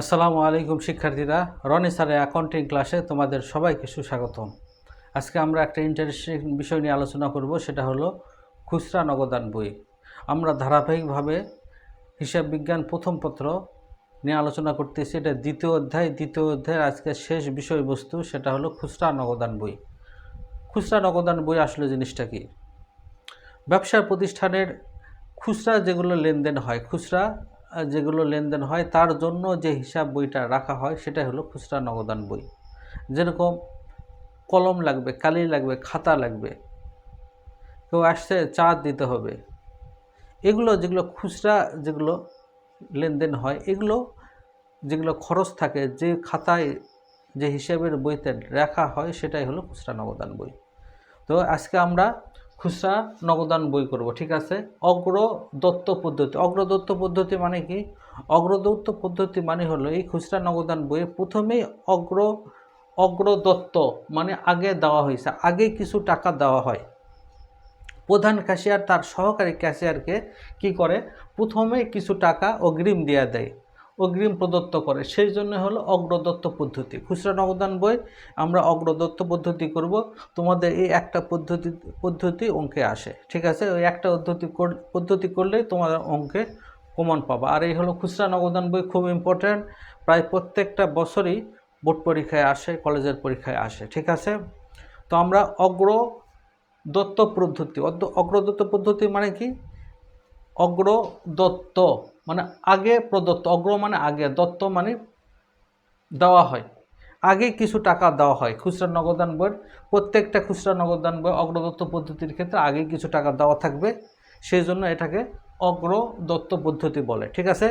আসসালামু আলাইকুম শিক্ষার্থীরা। রনি স্যারের অ্যাকাউন্টিং ক্লাসে তোমাদের সবাইকে সুস্বাগতম। আজকে আমরা একটা ইন্টারেস্টিং বিষয় নিয়ে আলোচনা করব, সেটা হলো খুচরা নগদান বই। আমরা ধারাবাহিকভাবে হিসাব বিজ্ঞান প্রথম পত্র নিয়ে আলোচনা করতেছি, এটা দ্বিতীয় অধ্যায়। দ্বিতীয় অধ্যায়ের আজকে শেষ বিষয়বস্তু, সেটা হলো খুচরা নগদান বই। খুচরা নগদান বই আসলে জিনিসটা কি? ব্যবসা প্রতিষ্ঠানের খুচরা যেগুলো লেনদেন হয়, খুচরা যেগুলো লেনদেন হয়, তার জন্য যে হিসাব বইটা রাখা হয়, সেটাই হলো খুচরা নগদান বই। যেরকম কলম লাগবে, কালি লাগবে, খাতা লাগবে, কেউ আসছে, চা দিতে হবে। এগুলো যেগুলো খুচরা যেগুলো লেনদেন হয়, এগুলো যেগুলো খরচ থাকে, যে খাতায় যে হিসাবের বইতে রাখা হয়, সেটাই হলো খুচরা নগদান বই। তো আজকে আমরা খুচরা নগদান বই করব, ঠিক আছে? অগ্রদত্ত পদ্ধতি। অগ্রদত্ত পদ্ধতি মানে কি? অগ্রদত্ত পদ্ধতি মানে হলো এই খুচরা নগদান বইয়ে প্রথমেই অগ্র, অগ্রদত্ত মানে আগে দেওয়া হয়েছে। আগে কিছু টাকা দেওয়া হয়। প্রধান ক্যাশিয়ার, তার সহকারী ক্যাশিয়ারকে কি করে? প্রথমে কিছু টাকা অগ্রিম দেওয়া দেয়। অগ্রিম প্রদত্ত করে। সেই জন্য হলো অগ্রদত্ত পদ্ধতি। খুচরা নগদান বই, আমরা অগ্রদত্ত পদ্ধতি করব। তোমাদের এই একটা পদ্ধতি পদ্ধতি অঙ্কে আসে। ঠিক আছে? ওই একটা পদ্ধতি পদ্ধতি করলেই তোমার অঙ্কে কমন পাবা। আর এই হলো খুচরা নগদান বই খুব ইম্পর্ট্যান্ট প্রায় প্রত্যেকটা বছরই বোর্ড পরীক্ষায় আসে, কলেজের পরীক্ষায় আসে। ঠিক আছে? তো আমরা অগ্র দত্ত পদ্ধতি অগ্রদত্ত পদ্ধতি মানে কি? অগ্রদত্ত মানে আগে প্রদত্ত, অগ্র মানে আগে, দত্ত মানে দেওয়া হয়। আগে কিছু টাকা দেওয়া হয়। খুচরা নগদান বইয়ের প্রত্যেকটা খুচরা নগদান বই অগ্রদত্ত পদ্ধতির ক্ষেত্রে আগে কিছু টাকা দেওয়া থাকবে। সেই জন্য এটাকে অগ্রদত্ত পদ্ধতি বলে, ঠিক আছে?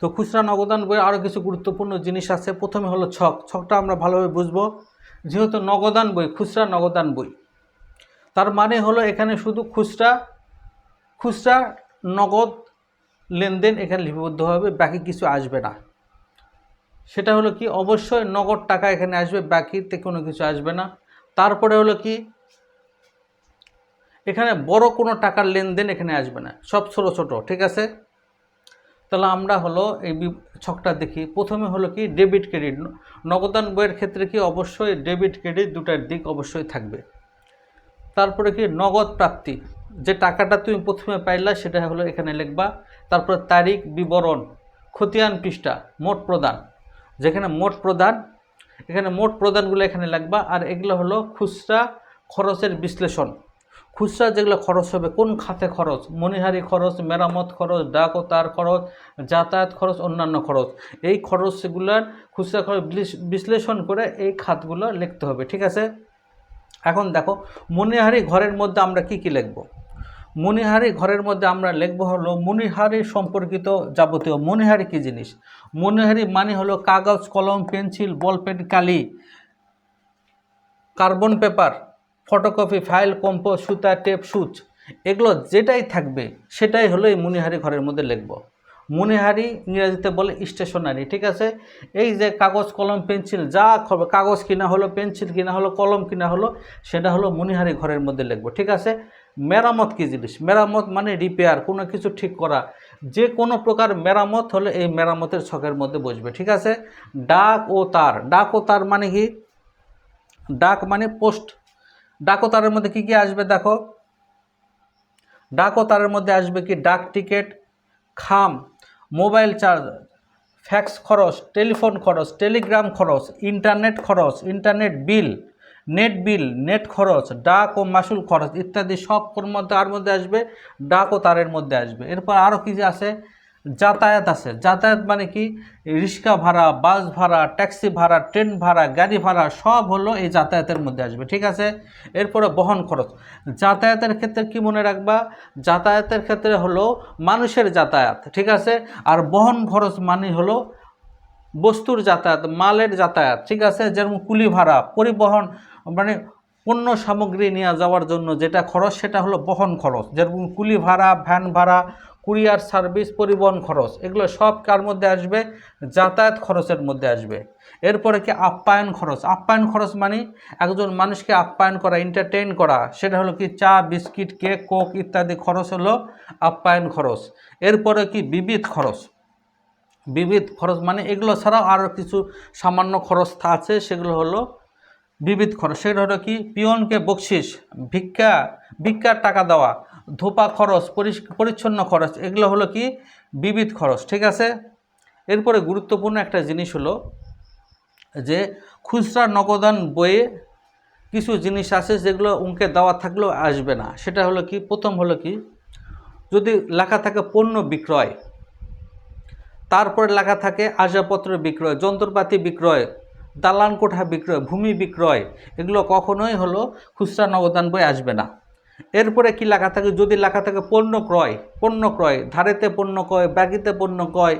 তো খুচরা নগদান বইয়ে আরও কিছু গুরুত্বপূর্ণ জিনিস আছে। প্রথমে হলো ছক। ছকটা আমরা ভালোভাবে বুঝব। যেহেতু নগদান বই খুচরা নগদান বই তার মানে হলো এখানে শুধু খুচরা খুচরা নগদ লেনদেন এখানে লিপিবদ্ধ হবে, বাকি কিছু আসবে না। সেটা হলো কি, অবশ্যই নগদ টাকা এখানে আসবে, বাকিতে কোনো কিছু আসবে না। তারপরে হলো কি, এখানে বড় কোনো টাকার লেনদেন এখানে আসবে না, সব ছোট ছোট, ঠিক আছে? তাহলে আমরা হলো এই ছকটা দেখি। প্রথমে হলো কি, ডেবিট ক্রেডিট। নগদান বইয়ের ক্ষেত্রে কি, অবশ্যই ডেবিট ক্রেডিট দুটার দিক অবশ্যই থাকবে। তারপরে কি, নগদ প্রাপ্তি। যে টাকাটা তুমি প্রথমে পাইলা সেটা হলো এখানে লিখবা। তারপর তারিখ, বিবরণ, খতিয়ান পৃষ্ঠা, মোট প্রদান। যেখানে মোট প্রদান, এখানে মোট প্রদানগুলো এখানে লিখবা। আর এগুলো হলো খুচরা খরচের বিশ্লেষণ। খুচরা যেগুলো খরচ হবে, কোন খাতে খরচ? মনিহারি খরচ, মেরামত খরচ ডাক ও তার খরচ, যাতায়াত খরচ, অন্যান্য খরচ। এই খরচগুলোর খুচরা খরচ বিশ্লেষণ করে এই খাতগুলো লিখতে হবে, ঠিক আছে? এখন দেখো, মনিহারি ঘরের মধ্যে আমরা কি কি লিখব? মনিহারি ঘরের মধ্যে আমরা লিখব হলো মনিহারি সম্পর্কিত যাবতীয়। মনিহারি কি জিনিস? মনিহারি মানে হলো কাগজ, কলম, পেন্সিল বল পেন কালি, carbon paper, photocopy, file, compose, সুতা, টেপ, সুচ, এগুলো যেটাই থাকবে সেটাই হলো এই মনিহারি ঘরের মধ্যে লিখব। মনিহারি ইংরেজিতে বলে স্টেশনারি, ঠিক আছে? এই যে কাগজ, কলম, পেন্সিল, যা কাগজ কিনা হলো, পেন্সিল কিনা হলো, কলম কিনা হলো, সেটা হলো মনিহারি ঘরের মধ্যে লিখব, ঠিক আছে? মেরামত কী জিনিস? মেরামত মানে রিপেয়ার কোনো কিছু ঠিক করা। যে কোনো প্রকার মেরামত হলে এই মেরামতের ছকের মধ্যে বসবে, ঠিক আছে? ডাক ও তার। ডাক ও তার মানে কি? ডাক মানে পোস্ট। ডাক ও তারের মধ্যে কি কি আসবে দেখো? ডাক ও তারের মধ্যে আসবে কি? ডাক টিকিট, খাম, মোবাইল চার্জ, ফ্যাক্স খরচ, টেলিফোন খরচ, টেলিগ্রাম খরচ, ইন্টারনেট খরচ, internet bill net bill, net খরচ, ডাক ও মাসুল খরচ ইত্যাদি সব কোর মধ্যে, আর মধ্যে আসবে, ডাক ও তারের মধ্যে আসবে। এরপর আরও কি যে আছে? যাতায়াত আছে। যাতায়াত মানে কি? রিক্সা ভাড়া, বাস ভাড়া, ট্যাক্সি ভাড়া, ট্রেন ভাড়া, গাড়ি ভাড়া সব হলো এই যাতায়াতের মধ্যে আসবে। ঠিক আছে? এরপরে বহন খরচ। যাতায়াতের ক্ষেত্রে কি মনে রাখবা? যাতায়াতের ক্ষেত্রে হলো মানুষের যাতায়াত। ঠিক আছে? আর বহন খরচ মানে হলো বস্তুর যাতায়াত, মালের যাতায়াত, ঠিক আছে? যেমন কুলি ভাড়া, পরিবহন মানে পণ্য সামগ্রী নিয়ে যাওয়ার জন্য যেটা খরচ, সেটা হলো বহন খরচ। যেরকম কুলি ভাড়া, ভ্যান ভাড়া, কুরিয়ার সার্ভিস, পরিবহন খরচ, এগুলো সব কার মধ্যে আসবে? যাতায়াত খরচের মধ্যে আসবে। এরপরে কি আপ্যায়ন খরচ? আপ্যায়ন খরচ মানে একজন মানুষকে আপ্যায়ন করা এন্টারটেইন করা। সেটা হলো কি চা, বিস্কিট, কেক, কোক ইত্যাদি খরচ হলো আপ্যায়ন খরচ। এরপরে কি বিবিধ খরচ? বিবিধ খরচ মানে এগুলো ছাড়াও আরও কিছু সামান্য খরচ আছে, সেগুলো হলো বিবিধ খরচ। সেগুলো হলো কি? পিয়নকে বকশিস, ভিক্ষা, ভিক্ষার টাকা দেওয়া, ধোপা খরচ পরিচ্ছন্ন খরচ, এগুলো হলো কি? বিবিধ খরচ, ঠিক আছে? এরপরে গুরুত্বপূর্ণ একটা জিনিস হলো যে খুচরা নগদান বইয়ে কিছু জিনিস আছে যেগুলো অঙ্কে দেওয়া থাকলেও আসবে না। সেটা হলো কি? প্রথম হলো কি? যদি লেখা থাকে পণ্য বিক্রয় তারপরে লেখা থাকে আসবাবপত্র বিক্রয়, যন্ত্রপাতি বিক্রয় দালান কোঠা বিক্রয়, ভূমি বিক্রয়। এগুলো কখনোই হলো খুচরা নগদান বই আসবে না। এরপরে কি লেখা থাকে? যদি লেখা থাকে পণ্য ক্রয় পণ্য ক্রয়, ধারেতে পণ্য ক্রয়, ব্যাগিতে পণ্য ক্রয়,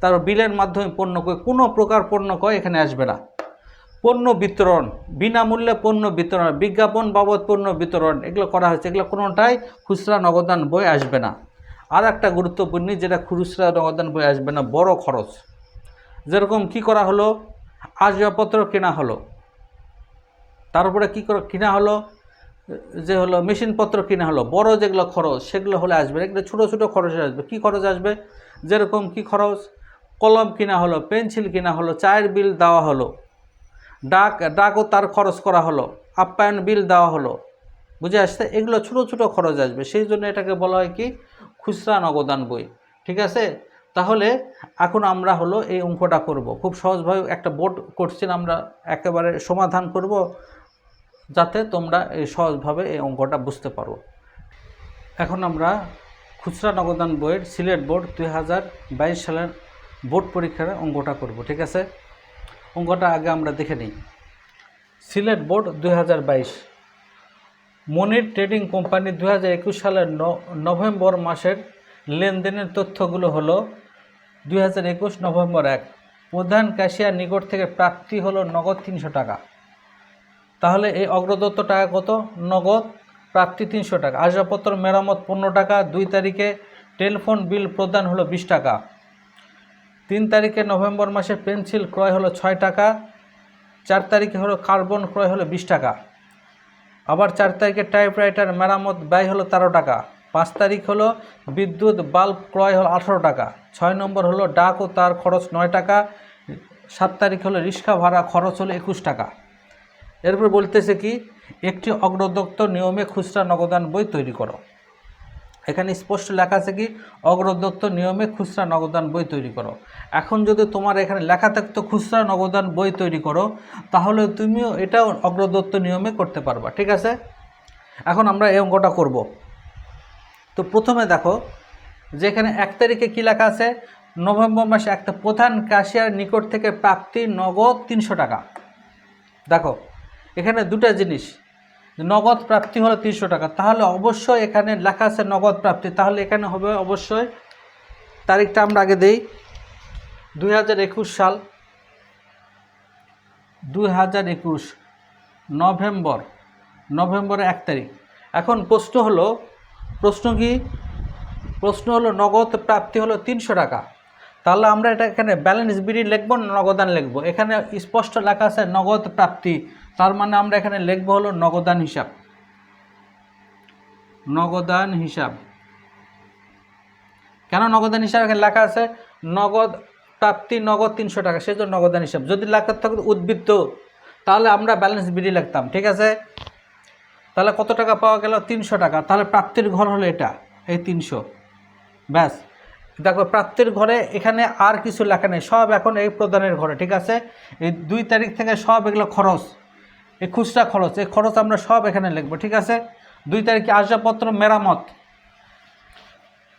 তার বিলের মাধ্যমে পণ্য ক্রয়, কোনো প্রকার পণ্য ক্রয় এখানে আসবে না। পণ্য বিতরণ, বিনামূল্যে পণ্য বিতরণ, বিজ্ঞাপন বাবদ পণ্য বিতরণ, এগুলো করা হয়েছে। এগুলো কোনোটাই খুচরা নগদান বই আসবে না। আর একটা গুরুত্বপূর্ণ যেটা খুচরা নগদান বই আসবে না, বড় খরচ। যেরকম কি করা হলো? আসবাবপত্র কেনা হলো। তারপরে কি করে, কেনা হলো? যে হলো মেশিনপত্র কিনা হলো। বড় যেগুলো খরচ, সেগুলো হলে আসবে এগুলো ছোটো ছোটো খরচ আসবে। কি খরচ আসবে? যেরকম কি খরচ? কলম কিনা হলো, পেন্সিল কিনা হলো, চায়ের বিল দেওয়া হলো। ডাক, ডাকও তার খরচ করা হলো। আপ্যায়ন বিল দেওয়া হলো। বুঝে আসছে? এগুলো ছোটো ছোটো খরচ আসবে। সেই জন্য এটাকে বলা হয় কি? খুচরা নগদান বই, ঠিক আছে? তাহলে এখন আমরা হলো এই অঙ্কটা করব। খুব সহজভাবে একটা বোর্ড কোশ্চেন আমরা একেবারে সমাধান করব, যাতে তোমরা এই সহজভাবে এই অঙ্কটা বুঝতে পারো। এখন আমরা খুচরা নগদান বইয়ের সিলেট বোর্ড দুই হাজার বাইশ সালের বোর্ড পরীক্ষার অঙ্কটা করব, ঠিক আছে? অঙ্কটা আগে আমরা দেখে নিই। সিলেট বোর্ড দুই হাজার বাইশ। মনির ট্রেডিং কোম্পানি দু একুশ সালের নভেম্বর মাসের লেনদেনের তথ্যগুলো হলো দুই হাজার একুশ নভেম্বর এক, প্রধান ক্যাশিয়ার নিকট থেকে প্রাপ্তি হলো নগদ তিনশো টাকা। তাহলে এই অগ্রদত্ত টাকা কত? নগদ প্রাপ্তি তিনশো টাকা। আসবাবপত্র মেরামত পনেরো টাকা। দুই তারিখে টেলিফোন বিল প্রদান হলো বিশ টাকা। তিন তারিখে নভেম্বর মাসে পেন্সিল ক্রয় হলো ছয় টাকা। চার তারিখে হলো কার্বন ক্রয় হলো বিশ টাকা। আবার চার তারিখে টাইপরাইটার মেরামত ব্যয় হলো তেরো টাকা। পাঁচ তারিখ হলো বিদ্যুৎ বাল্ব ক্রয় হলো আঠারো টাকা। ছয় নম্বর হলো ডাক ও তার খরচ নয় টাকা। সাত তারিখ হলো রিক্সা ভাড়া খরচ হলো একুশ টাকা। এরপর বলতেছে কি, একটি অগ্রদত্ত নিয়মে খুচরা নগদান বই তৈরি করো। এখানে স্পষ্ট লেখা আছে কি? অগ্রদত্ত নিয়মে খুচরা নগদান বই তৈরি করো। এখন যদি তোমার এখানে লেখা থাকতো খুচরা নগদান বই তৈরি করো, তাহলে তুমিও এটাও অগ্রদত্ত নিয়মে করতে পারবা, ঠিক আছে? এখন আমরা এই অঙ্কটা করব। তো প্রথমে দেখো, যে এখানে এক তারিখে কী লেখা আছে? নভেম্বর মাসে একটা প্রধান ক্যাশিয়ার নিকট থেকে প্রাপ্তি নগদ তিনশো টাকা। দেখো, এখানে দুটা জিনিস। নগদ প্রাপ্তি হলো তিনশো টাকা। তাহলে অবশ্যই এখানে লেখা আছে নগদ প্রাপ্তি। তাহলে এখানে হবে অবশ্যই, তারিখটা আমরা আগে দেই। দুই হাজার একুশ সাল, দুই হাজার একুশ নভেম্বর, নভেম্বরের এক তারিখ। এখন প্রশ্ন হলো, প্রশ্ন কি? প্রশ্ন হলো নগদ প্রাপ্তি হলো তিনশো টাকা। তাহলে আমরা এটা এখানে ব্যালেন্স বিডি লিখব নগদান লিখব? এখানে স্পষ্ট লেখা আছে নগদ প্রাপ্তি তার মানে আমরা এখানে লিখব হলো নগদান হিসাব। নগদান হিসাব। কেন নগদান হিসাব? এখানে লেখা আছে, নগদ প্রাপ্তি নগদ তিনশো টাকা সেই জন্য নগদান হিসাব। যদি লেখা থাকতো উদ্বৃত্ত, তাহলে আমরা ব্যালেন্স বিডি লিখতাম, ঠিক আছে? তাহলে কত টাকা পাওয়া গেল? তিনশো টাকা। তাহলে প্রাপ্তির ঘর হলো এটা, এই তিনশো। ব্যাস। দেখো, প্রাপ্তির ঘরে এখানে আর কিছু লেখা নেই, সব এখন এই প্রদানের ঘরে, ঠিক আছে? এই দুই তারিখ থেকে সব এগুলো খরচ। এই খুচরা খরচ, এই খরচ আমরা সব এখানে লিখব, ঠিক আছে? দুই তারিখে আসবাবপত্র মেরামত।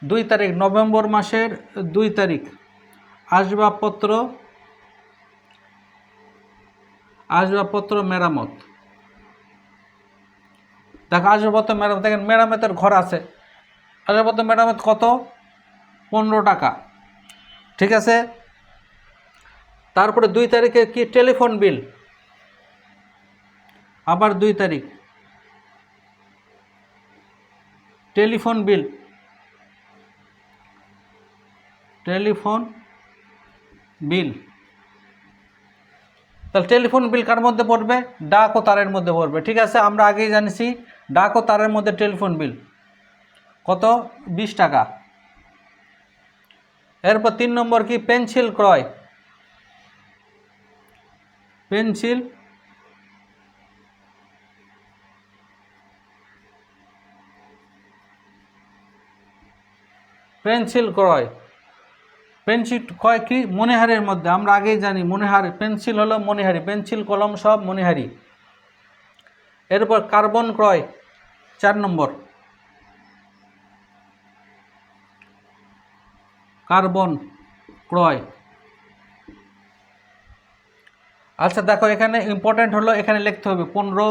দুই তারিখ নভেম্বর মাসের দুই তারিখ আসবাবপত্র আসবাবপত্র মেরামত। দেখো, আসবাবপত্র মেরামত, দেখেন মেরামতের ঘর আছে। আসবাবপত্র মেরামত কত? পনেরো টাকা, ঠিক আছে? তারপরে দুই তারিখে কি টেলিফোন বিল? আবার দুই তারিখ। Telephone bill. Telephone bill. তাহলে টেলিফোন বিল কার মধ্যে পড়বে? ডাক ও তারের মধ্যে পড়বে। ঠিক আছে, আমরা আগেই জানিছি, ডাক ও তারের মধ্যে টেলিফোন বিল। কত? বিশ টাকা। এরপর তিন নম্বর কি? পেন্সিল ক্রয়। পেন্সিল পেন্সিল ক্রয়। পেন্সিল ক্রয় কি? মনিহারের মধ্যে। আমরা আগেই জানি মনিহার পেন্সিল হলো মনিহারি পেন্সিল কলম সব মনিহারি এরপর কার্বন ক্রয়, চার নম্বর। কার্বন ক্রয়। আচ্ছা দেখো, এখানে ইম্পর্ট্যান্ট হলো, এখানে লিখতে হবে পনেরো,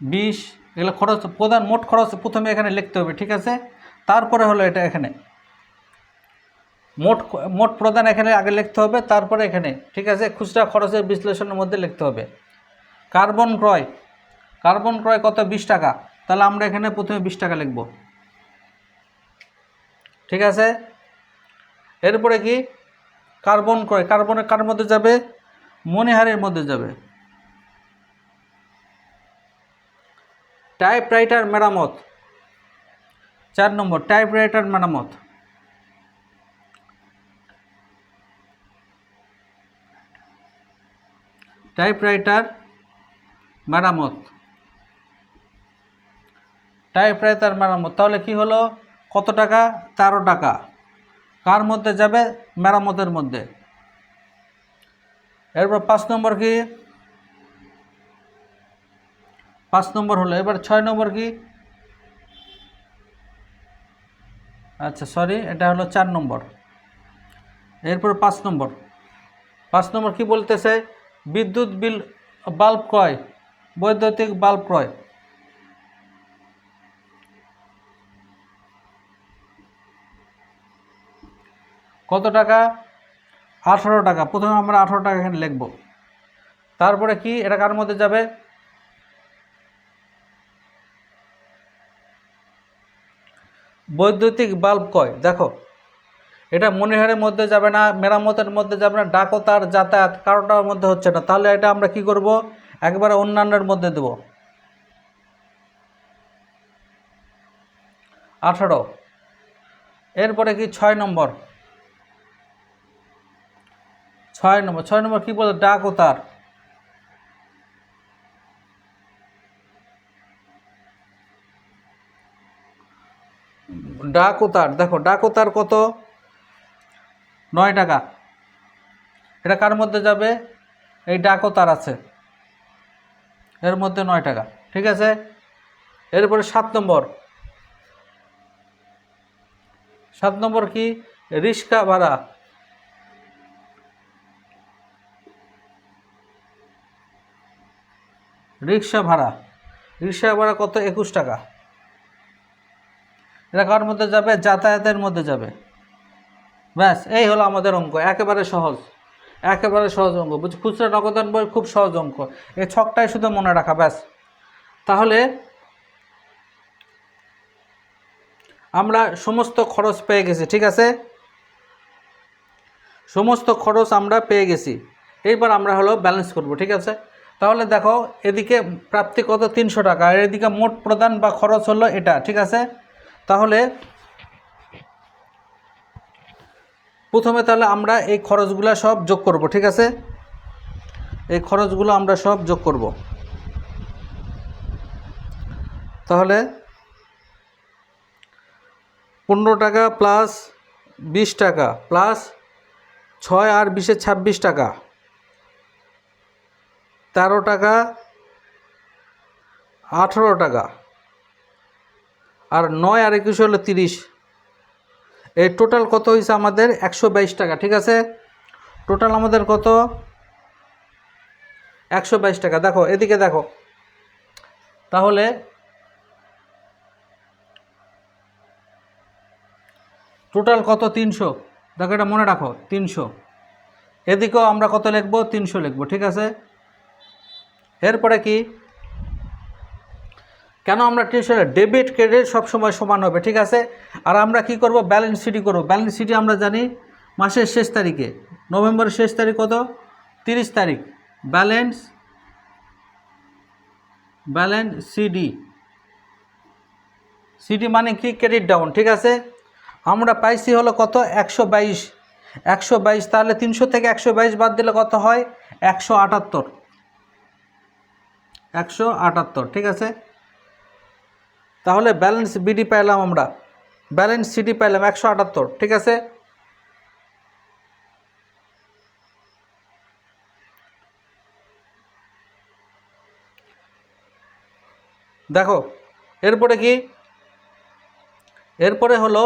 বিশ, এগুলো খরচ, প্রধান মোট খরচ প্রথমে এখানে লিখতে হবে, ঠিক আছে? তারপরে হলো এটা এখানে। মোট মোট প্রদান এখানে আগে লিখতে হবে, তারপরে এখানে, ঠিক আছে? খুচরা খরচের বিশ্লেষণের মধ্যে লিখতে হবে। কার্বন ক্রয় কার্বন ক্রয় কত? বিশ টাকা। তাহলে আমরা এখানে প্রথমে বিশ টাকা লিখব। ঠিক আছে? এরপরে কি? কার্বন ক্রয় কার্বনের কার মধ্যে যাবে? মনিহারের মধ্যে যাবে। টাইপরাইটার মেরামত চার নম্বর টাইপরাইটার মেরামত। টাইপরাইটার মেরামত। টাইপরাইটার মেরামত, তাহলে কি হলো? কত টাকা? তেরো টাকা। কার মধ্যে যাবে? মেরামতের মধ্যে। এরপর পাঁচ নম্বর কি? পাঁচ নম্বর হলো, এবার ছয় নম্বর কি? আচ্ছা সরি এটা হলো চার নম্বর। এরপর পাঁচ নম্বর। পাঁচ নম্বর কি বলতেছে? বিদ্যুৎ বিল বাল্ব ক্রয়, বৈদ্যুতিক বাল্ব ক্রয়। কত টাকা? আঠারো টাকা। প্রথমে আমরা আঠারো টাকা এখানে লিখব। তারপরে কি? এটা কার মধ্যে যাবে? বৈদ্যুতিক বাল্ব কয়? দেখো, এটা মনিহারের মধ্যে যাবে না, মেরামতের মধ্যে যাবে না, ডাকো তার যাতায়াত কারোটার মধ্যে হচ্ছে না। তাহলে এটা আমরা কি করব? একবারে অন্যান্যের মধ্যে দেব। আঠারো। এরপরে কি? ছয় নম্বর। ছয় নম্বর ছয় নম্বর কী বলে? ডাক তার। ডাক ও তার দেখো ডাক ও তার কত? নয় টাকা। এটা কার মধ্যে যাবে? এই ডাক ও তার আছে। এর মধ্যে নয় টাকা, ঠিক আছে? এরপরে সাত নম্বর। সাত নম্বর কি? রিক্সা ভাড়া। রিক্সা ভাড়া। রিক্সা ভাড়া কত? একুশ টাকা। এটা কার মধ্যে যাবে? যাতায়াতের মধ্যে যাবে। ব্যাস, এই হলো আমাদের অঙ্ক। একেবারে সহজ। একেবারে সহজ অঙ্ক। বুঝছি খুচরা নগদান বই খুব সহজ অঙ্ক। এই ছকটাই শুধু মনে রাখা, ব্যাস। তাহলে আমরা সমস্ত খরচ পেয়ে গেছি, ঠিক আছে? সমস্ত খরচ আমরা পেয়ে গেছি। এইবার আমরা হলো ব্যালেন্স করব, ঠিক আছে? তাহলে দেখো, এদিকে প্রাপ্তি কত তিনশো টাকা, আর এদিকে মোট প্রদান বা খরচ হলো এটা, ঠিক আছে? তাহলে প্রথমে তাহলে আমরা এই খরচগুলো সব যোগ করব, ঠিক আছে? এই খরচগুলো আমরা সব যোগ করব। তাহলে পনেরো টাকা প্লাস বিশ টাকা প্লাস ছয় আর বিশে ছাব্বিশ টাকা। তেরো টাকা, আঠেরো টাকা। আর নয় আর একুশ হলো তিরিশ। এই টোটাল কত হয়েছে আমাদের? একশো বাইশ টাকা, ঠিক আছে? টোটাল আমাদের কত? একশো বাইশ টাকা। দেখো, এদিকে দেখো। তাহলে টোটাল কত? তিনশো। দেখো, এটা মনে রাখো, তিনশো। এদিকেও আমরা কত লিখব? তিনশো লিখব, ঠিক আছে? এরপরে কি? কেন আমরা টিউশনে ডেবিট ক্রেডিট সবসময় সমান হবে, ঠিক আছে? আর আমরা কি করব? ব্যালেন্স সিটি করব। ব্যালেন্স সিটি আমরা জানি মাসের শেষ তারিখে। নভেম্বরের শেষ তারিখ কত? তিরিশ তারিখ। ব্যালেন্স ব্যালেন্স সিডি সিডি মানে কি? ক্রেডিট ডাউন ঠিক আছে? আমরা পাইছি হলো কত? একশো বাইশ। একশো বাইশ তাহলে তিনশো থেকে একশো বাইশ বাদ দিলে কত হয়? একশো আটাত্তর। একশো আটাত্তর, ঠিক আছে? তাহলে ব্যালেন্স বিডি পাইলাম আমরা। ব্যালেন্স সিডি পাইলাম একশো আটাত্তর, ঠিক আছে? দেখো, এরপরে কি? এরপরে হলো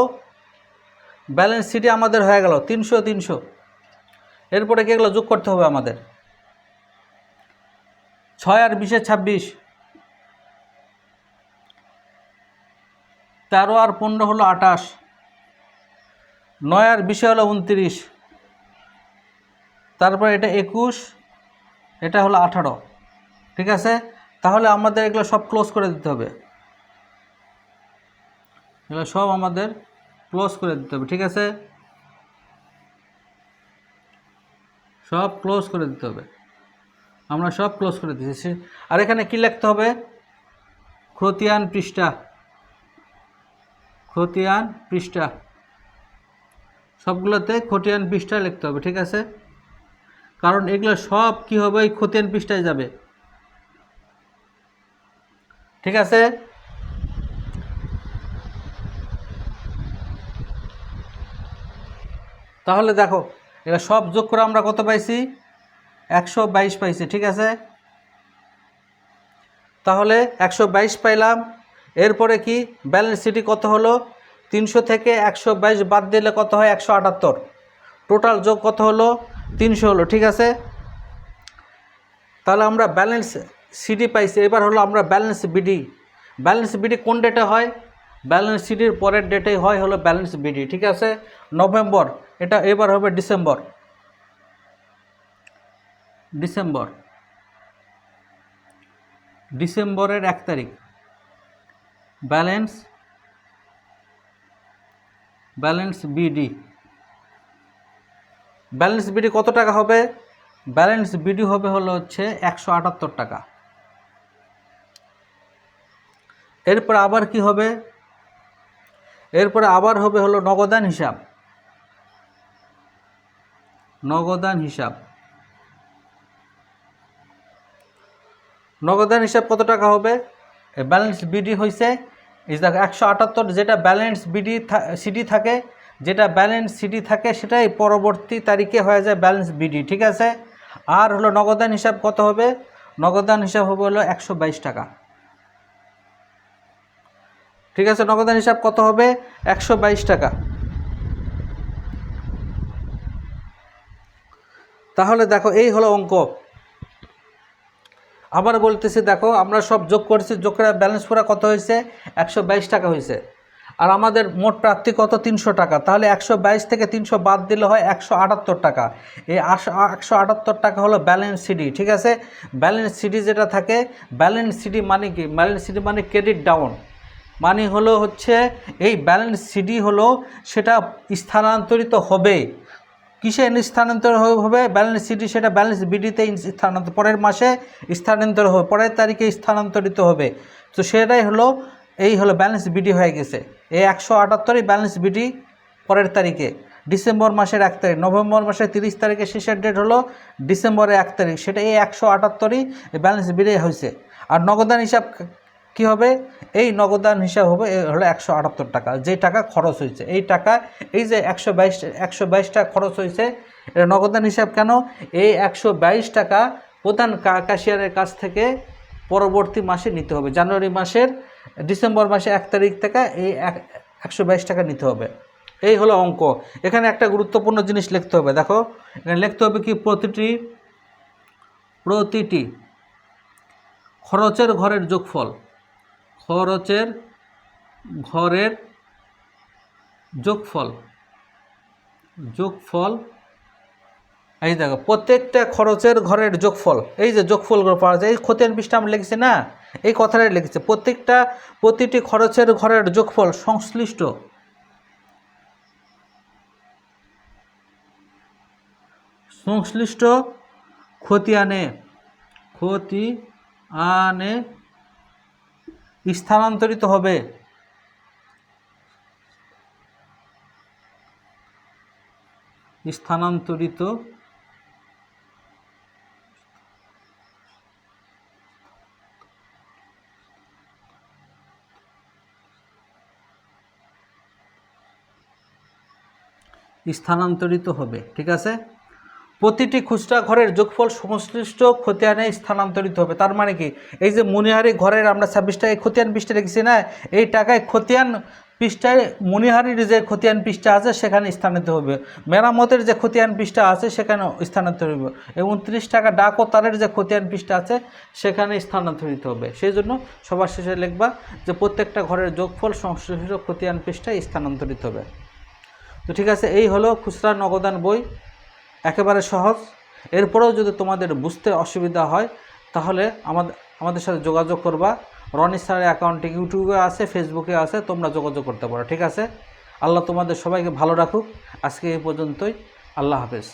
ব্যালেন্স সিটি আমাদের হয়ে গেল তিনশো তিনশো। এরপরে কি এগুলো যোগ করতে হবে আমাদের? ছয় আর বিশে ছাব্বিশ। তেরো আর পনেরো হলো আটাশ নয় আর বিশে হলো উনত্রিশ, তারপর এটা একুশ, এটা হলো আঠারো, ঠিক আছে? তাহলে আমাদের এগুলো সব ক্লোজ করে দিতে হবে। এগুলো সব আমাদের ক্লোজ করে দিতে হবে, ঠিক আছে? সব ক্লোজ করে দিতে হবে। আমরা সব ক্লোজ করে দিয়েছি। আর এখানে কি লিখতে হবে? খতিয়ান পৃষ্ঠা। খতিয়ান পৃষ্ঠা। সবগুলোতে খতিয়ান পৃষ্ঠা লিখতে হবে, ঠিক আছে? কারণ এগুলো সব কি হবে? ওই খতিয়ান পৃষ্ঠায় যাবে। ঠিক আছে? তাহলে দেখো এটা সব যোগ করে আমরা কত পাইছি? একশো বাইশ পাইছি, ঠিক আছে? তাহলে একশো বাইশ পাইলাম। এরপরে কি? ব্যালেন্স সিটি কত হলো? তিনশো থেকে একশো বাইশ বাদ দিলে কত হয়? একশো আটাত্তর। টোটাল যোগ কত হলো? তিনশো হলো, ঠিক আছে? তাহলে আমরা ব্যালেন্স সিডি পাইছি। এবার হলো আমরা ব্যালেন্স বিডি ব্যালেন্স বিডি কোন ডেটে হয়? ব্যালেন্স সিডির পরের ডেটেই হয় হলো ব্যালেন্স বিডি ঠিক আছে? নভেম্বর, এটা এবার হবে ডিসেম্বর। ডিসেম্বর। ডিসেম্বরের এক তারিখ। Balance balance BD. Balance BD কত টাকা হবে? ব্যালেন্স বিডি হবে হলো হচ্ছে একশো আটাত্তর টাকা। এরপর আবার কি হবে? এরপরে আবার হবে হলো নগদান হিসাব। নগদান হিসাব। নগদান হিসাব কত টাকা হবে? ব্যালেন্স বিডি হয়েছে এই দেখো, একশো আটাত্তর যেটা ব্যালেন্স বিডি সিডি থাকে, যেটা ব্যালেন্স সিডি থাকে, সেটাই পরবর্তী তারিখে হয়ে যায় ব্যালেন্স বিডি ঠিক আছে? আর হলো নগদান হিসাব কত হবে? নগদান হিসাব হবে হলো একশো বাইশ টাকা। ঠিক আছে, নগদান হিসাব কত হবে? একশো বাইশ টাকা। তাহলে দেখো, এই হলো অঙ্ক। আবার বলতেছি, দেখো, আমরা সব যোগ করেছি যোগ করে ব্যালেন্স পুরা কত হয়েছে? একশো বাইশ টাকা হয়েছে। আর আমাদের মোট প্রাপ্তি কত? তিনশো টাকা। তাহলে একশো বাইশ থেকে তিনশো বাদ দিলে হয় একশো আটাত্তর টাকা। এই একশো আটাত্তর টাকা হলো ব্যালেন্স সিডি ঠিক আছে? ব্যালেন্স সিডি যেটা থাকে ব্যালেন্স সিডি মানে কি? ব্যালেন্স সিডি মানে ক্রেডিট ডাউন মানে হলো হচ্ছে, এই ব্যালেন্স সিডি হলো, সেটা স্থানান্তরিত হবে। কিসে স্থানান্তর হবে? ব্যালেন্স সিডি সেটা ব্যালেন্স বিডিতে স্থানান্তর পরের মাসে স্থানান্তর হবে, পরের তারিখে স্থানান্তরিত হবে। তো সেটাই হলো, এই হলো ব্যালেন্স বিডি হয়ে গেছে। এই একশো আটাত্তরই ব্যালেন্স বিডি পরের তারিখে। ডিসেম্বর মাসের এক তারিখ নভেম্বর মাসের তিরিশ তারিখে শেষের ডেট হলো ডিসেম্বরের এক তারিখ। সেটা এই একশো আটাত্তরই ব্যালেন্স বিডি হয়েছে। আর নগদান হিসাব কি হবে? এই নগদান হিসাব হবে হলো একশো আটাত্তর টাকা। যে টাকা খরচ হয়েছে, এই টাকা, এই যে একশো বাইশ একশো বাইশ টাকা খরচ হয়েছে, এটা নগদান হিসাব কেন? এই একশো বাইশ টাকা প্রধান কাশিয়ারের কাছ থেকে পরবর্তী মাসে নিতে হবে। জানুয়ারি মাসের, ডিসেম্বর মাসে এক তারিখ থেকে এই একশো বাইশ টাকা নিতে হবে। এই হলো অঙ্ক। এখানে একটা গুরুত্বপূর্ণ জিনিস লিখতে হবে, দেখো। এখানে লিখতে হবে কি প্রতিটি প্রতিটি খরচের ঘরের যোগফল। খরচের ঘরের যোগফল। যোগফল, এই দেখো, প্রত্যেকটা খরচের ঘরের যোগফল, এই যে যোগফলগুলো পাওয়া যায় এই ক্ষতির পৃষ্ঠা আমরা লিখেছি না, এই কথাটাই লিখেছে। প্রত্যেকটা, প্রতিটি খরচের ঘরের যোগফল সংশ্লিষ্ট। সংশ্লিষ্ট ক্ষতি আনে ক্ষতি আনে স্থানান্তরিত হবে। স্থানান্তরিত স্থানান্তরিত হবে ঠিক আছে? প্রতিটি খুচরা ঘরের যোগফল সংশ্লিষ্ট খতিয়ানে স্থানান্তরিত হবে। তার মানে কি? এই যে মনিহারি ঘরের আমরা ছাব্বিশ টাকায় খতিয়ান পৃষ্ঠা রেখেছি না, এই টাকায় খতিয়ান পৃষ্ঠায় মনিহারির যে খতিয়ান পৃষ্ঠা আছে, সেখানে স্থানান্তরিত হবে। মেরামতের যে খতিয়ান পৃষ্ঠা আছে, সেখানে স্থানান্তরিত হবে। এবং উনত্রিশ টাকা ডাক ও তারের যে খতিয়ান পৃষ্ঠা আছে, সেখানে স্থানান্তরিত হবে। সেই জন্য সবার শেষে লিখবা যে প্রত্যেকটা ঘরের যোগফল সংশ্লিষ্ট খতিয়ান পৃষ্ঠায় স্থানান্তরিত হবে। তো ঠিক আছে, এই হলো খুচরা নগদান বই। একেবারে সহজ। এরপরেও যদি তোমাদের বুঝতে অসুবিধা হয়, তাহলে আমাদের আমাদের সাথে যোগাযোগ করবা। রনি স্যারের অ্যাকাউন্টে ইউটিউবে আছে ফেসবুকে আছে, তোমরা যোগাযোগ করতে পারো, ঠিক আছে? আল্লাহ তোমাদের সবাইকে ভালো রাখুক। আজকে এই পর্যন্তই। আল্লাহ হাফেজ।